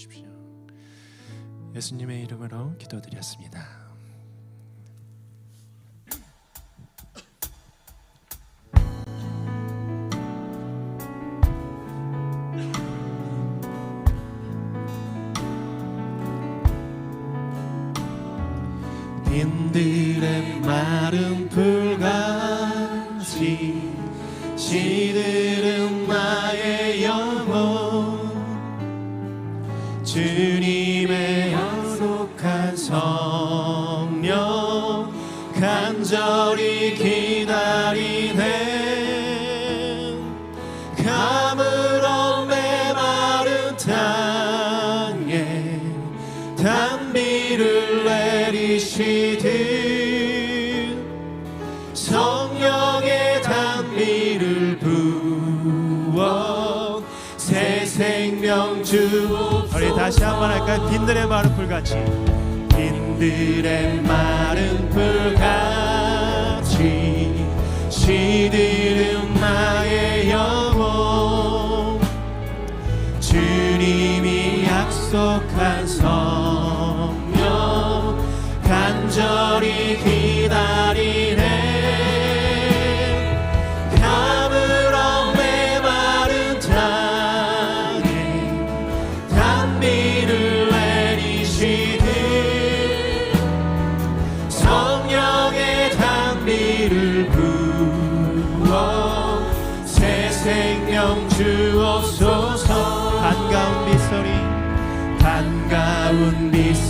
주십시오. 예수님의 이름으로 기도드렸습니다. 빈들의 마른 풀같이 시들은 다시 한번 할까요? 빈들의 마루풀같이 빈들의 마루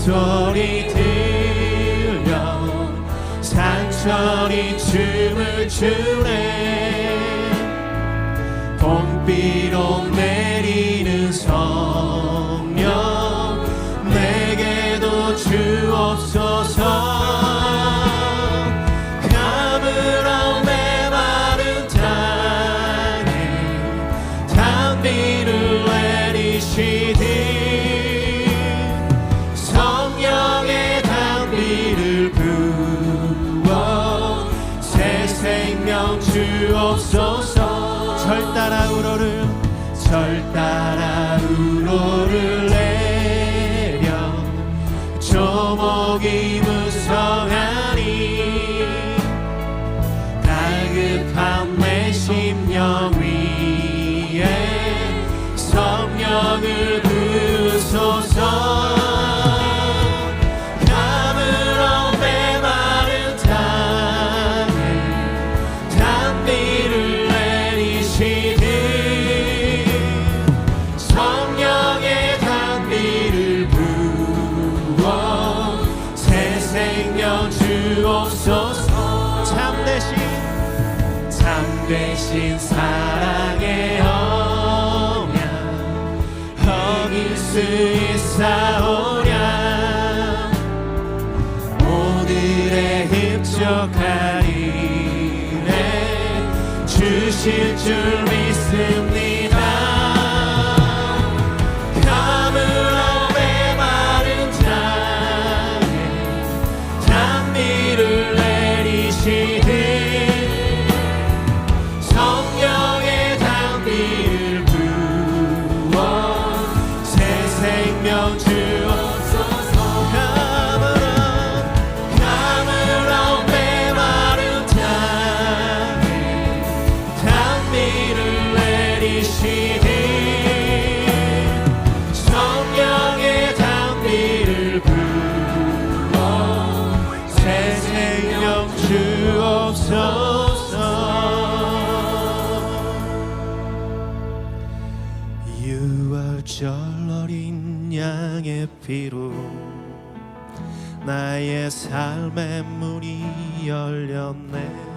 소리 들려. 산천이 춤을 추네. 봄비로 내리는 서 Hoagie 수 있사오랴. 오늘의 흡족한 일에 주실 줄 믿습니다. 빛으로 나의 삶의 문이 열렸네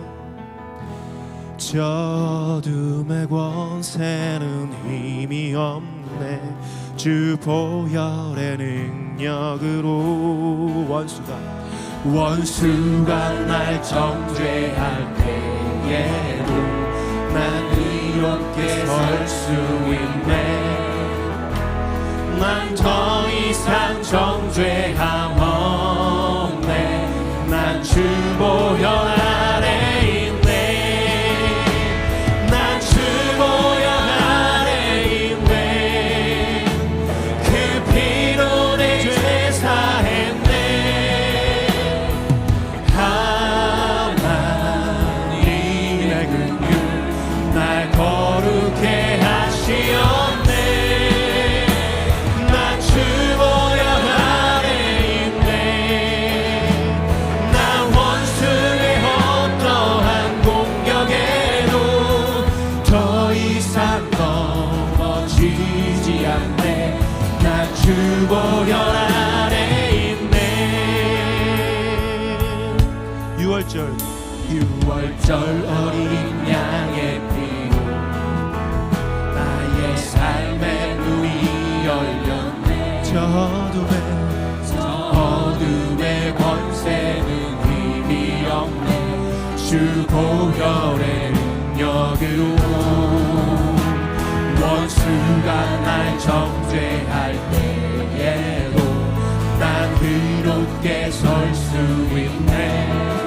저 둠의 권세는 힘이 없네 주 보혈의 능력으로 원수가 원수가 날 정죄할 때에도 난 이롭게 설 수 있네 난 정. 이상 정죄하 6월절 어린 양의 피로 나의 삶의 눈이 열렸네. 저 어둠에 저 어둠의 권세는 힘이 없네. 주 보혈의 능력으로 원수가 날 정죄할 때에도 난 의롭게 설 수 있네.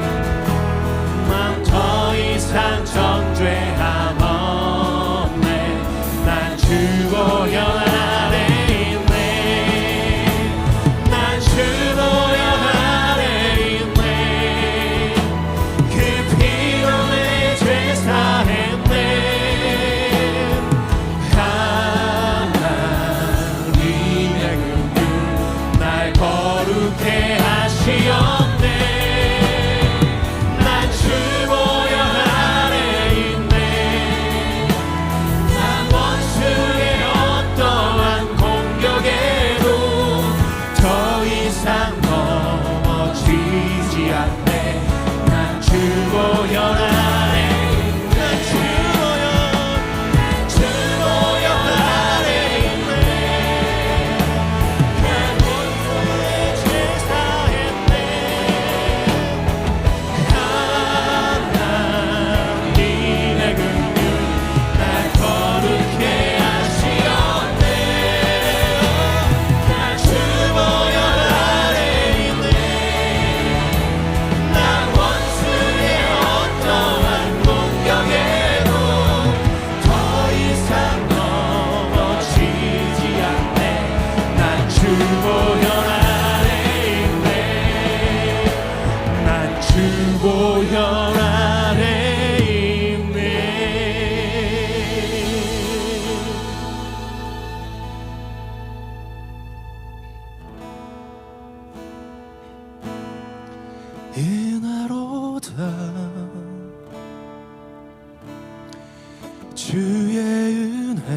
은혜.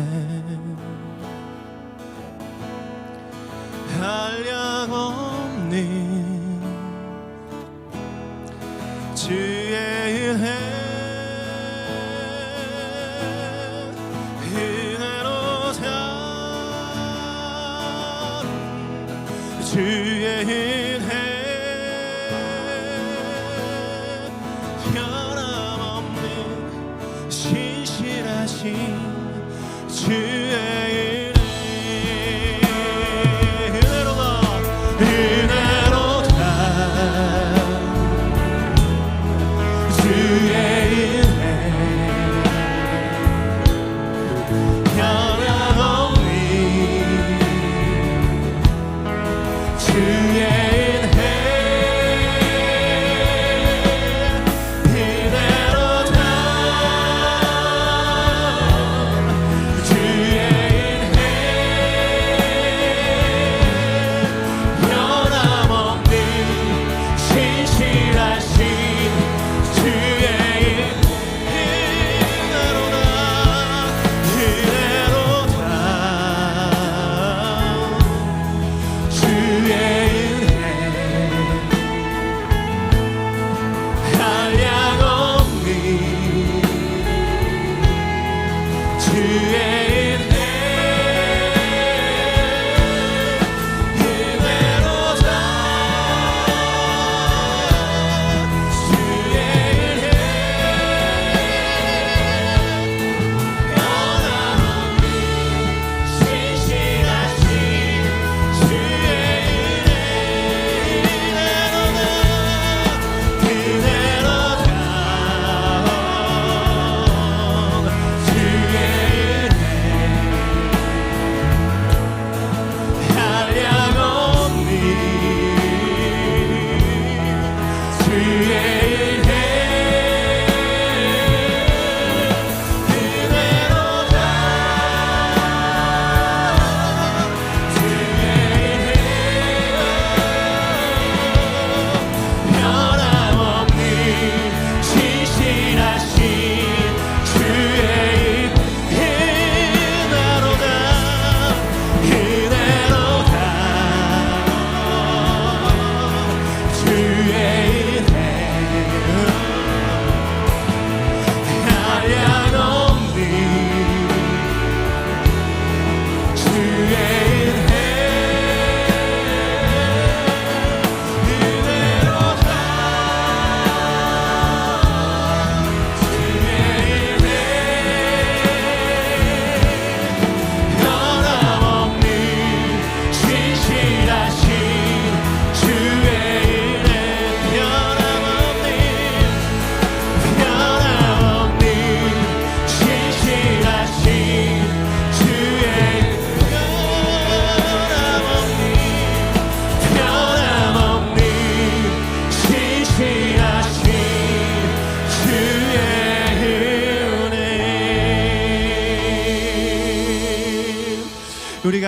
할려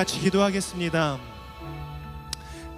같이 기도하겠습니다.